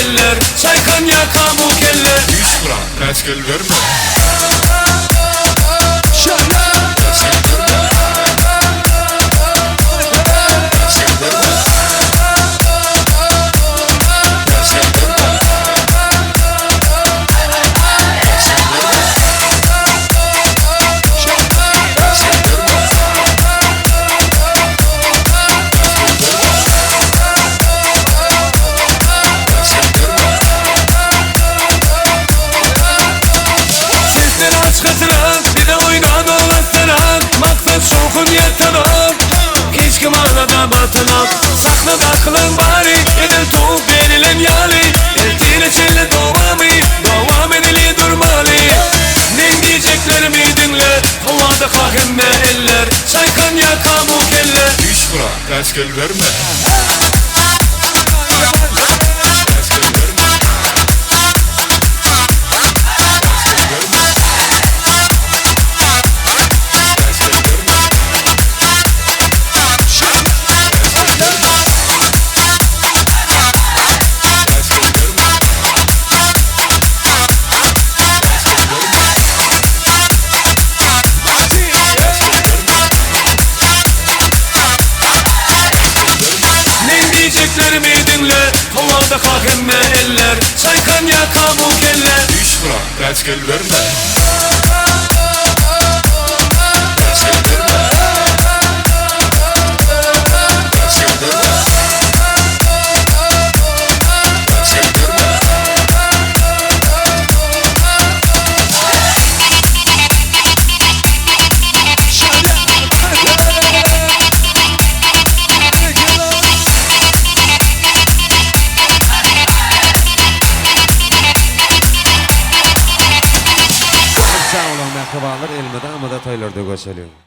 eller. Çaykan ya kabuk eller 100 gram mezgil verme. Şahane aklın bari Edel tu berilem yali El tire çelle dovamı Dovam edeli durmalı? Ne diyeceklerimi dinle. Havada kahemme eller. Çaykan yaka mukelle Hiç bura ters gel verme. sefak emme eller. Çaykan ya kabuk eller. Hiç bırak, rastgele verme Hataylar'da kaçalıyor.